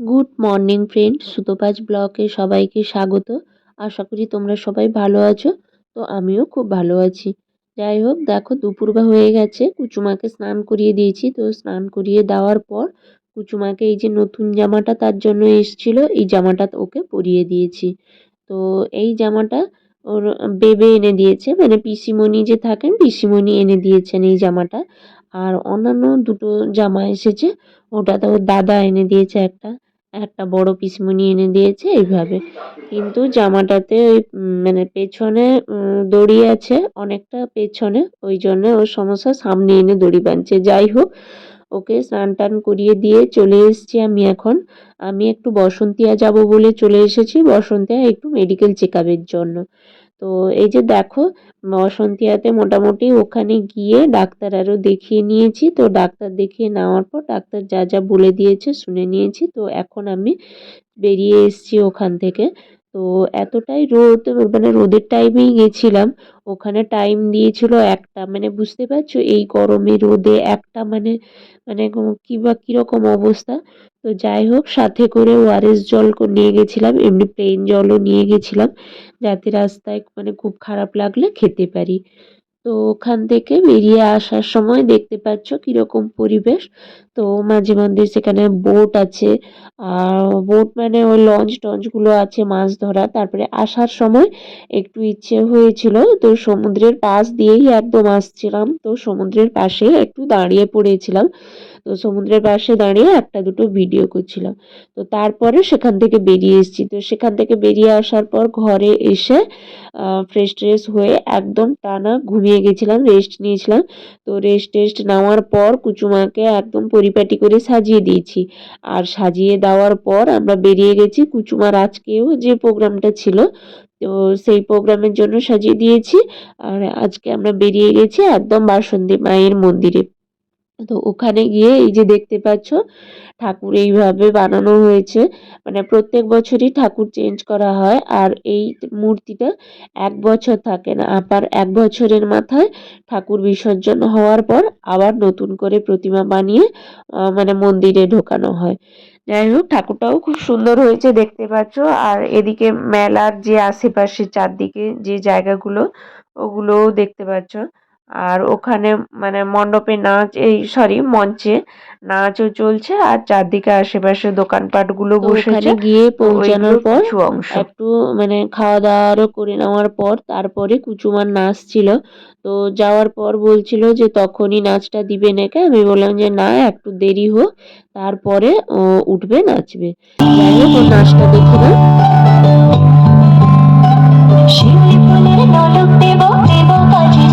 Good morning friend সুতোপাজ ব্লকে সবাইকে স্বাগত। আশা করি তোমরা সবাই ভালো আছো। তো আমিও খুব ভালো আছি। যাই হোক, দেখো দুপুরবা হয়ে গেছে। কুচুমাকে স্নান করিয়ে দিয়েছি। তো স্নান করিয়ে দেওয়ার পর কুচুমাকে এই যে নতুন জামাটা তার জন্য এসছিল, এই জামাটা ওকে পরিয়ে দিয়েছি। তো এই জামাটা ওর বেবে এনে দিয়েছে। মানে পিসিমণি যে থাকেন, পিসিমণি এনে দিয়েছেন এই জামাটা। আর অন্যান্য দুটো জামা এসেছে। ওটা তো ওর দাদা এনে দিয়েছে একটা। একটা বড় পিসমণি এনে দিয়েছে এইভাবে। কিন্তু জামাটাতে ওই মানে পেছনে দড়ি আছে, অনেকটা পেছনে। ওই জন্য ওর সমস্যা, সামনে এনে দড়ি বাঁধছে। যাই হোক, ওকে স্নান টান করিয়ে দিয়ে চলে এসেছি আমি এখন। আমি একটু বসন্তিয়া যাব বলে চলে এসেছি। বসন্তিয়া একটু মেডিকেল চেক জন্য। তো এই যে দেখো বসন্তিয়াতে মোটামুটি ওখানে গিয়ে ডাক্তার আরও দেখিয়ে নিয়েছি। তো ডাক্তার দেখিয়ে নেওয়ার পর ডাক্তার যা যা বলে দিয়েছে শুনে নিয়েছি। তো এখন আমি বেরিয়ে এসছি ওখান থেকে। তো এতটাই রোদ মানে রোদের টাইমেই গেছিলাম। ওখানে টাইম দিয়েছিল একটা মানে বুঝতে পারছ? এই গরমে রোদে একটা মানে মানে কী বা কীরকম অবস্থা? তো যাই হোক, সাথে করে ওআরএস জল নিয়ে গেছিলাম, এমনি প্লেন জলও নিয়ে গেছিলাম, যাতে রাস্তায় মানে খুব খারাপ লাগলে খেতে পারি। তো ওখান থেকে বেরিয়ে আসার সময় দেখতে পাচ্ছ কীরকম পরিবেশ। তো মাঝে মধ্যে সেখানে বোট আছে। আর বোট মানে ওই লঞ্চ টঞ্চগুলো আছে মাছ ধরা তারপরে আসার সময় একটু ইচ্ছে হয়েছিল। তো সমুদ্রের পাশ দিয়েই একদম আসছিলাম। তো সমুদ্রের পাশে একটু দাঁড়িয়ে পড়েছিলাম। তো সমুদ্রের পাশে দাঁড়িয়ে একটা দুটো ভিডিও করছিলাম। তো তারপরে সেখান থেকে বেরিয়ে এসেছি। তো সেখান থেকে বেরিয়ে আসার পর ঘরে এসে ফ্রেশ ট্রেশ হয়ে একদম টানা ঘুমিয়ে গেছিলাম রেস্ট নিয়েছিলাম। তো রেস্ট টেস্ট নেওয়ার পর কুচুমাকে একদম পরিপাটি করে সাজিয়ে দিয়েছি। আর সাজিয়ে দেওয়ার পর আমরা বেরিয়ে গেছি কুচুমার আজকেও যে প্রোগ্রামটা ছিল, তো সেই প্রোগ্রামের জন্য সাজিয়ে দিয়েছি। আর আজকে আমরা বেরিয়ে গেছি একদম বাসন্তী মায়ের মন্দিরে। তো ওখানে গিয়ে এই যে দেখতে পাচ্ছ, ঠাকুর এইভাবে বানানো হয়েছে। মানে প্রত্যেক বছরই ঠাকুর চেঞ্জ করা হয় আর এই মূর্তিটা এক বছর থাকে না, আবার এক বছরের মাথায় ঠাকুর বিসর্জন হওয়ার পর আবার নতুন করে প্রতিমা বানিয়ে মানে মন্দিরে ঢোকানো হয়। যাই হোক, ঠাকুরটাও খুব সুন্দর হয়েছে দেখতে পাচ্ছ। আর এদিকে মেলার যে আশেপাশে চারদিকে যে জায়গাগুলো, ওগুলোও দেখতে পাচ্ছ। আর ওখানে মানে মণ্ডপে নাচ এই সরি মঞ্চে নাচও চলছে আর চারদিকে আশেপাশে দোকানপাটগুলো বসেছে। গিয়ে পৌঁছানোর পর একটু মানে খাওয়া দাওয়ারও করে নেওয়ার পর তারপরে কুচুমার নাচ ছিল। তো যাওয়ার পর বলছিল যে তখনই নাচটা দিবে নাকি? আমি বললাম যে না একটু দেরি হোক তারপরে ও উঠবে নাচবে। যাই হোক ওর নাচটা দেখে না শিউলি ফুলের নলক দেব দেব কাজের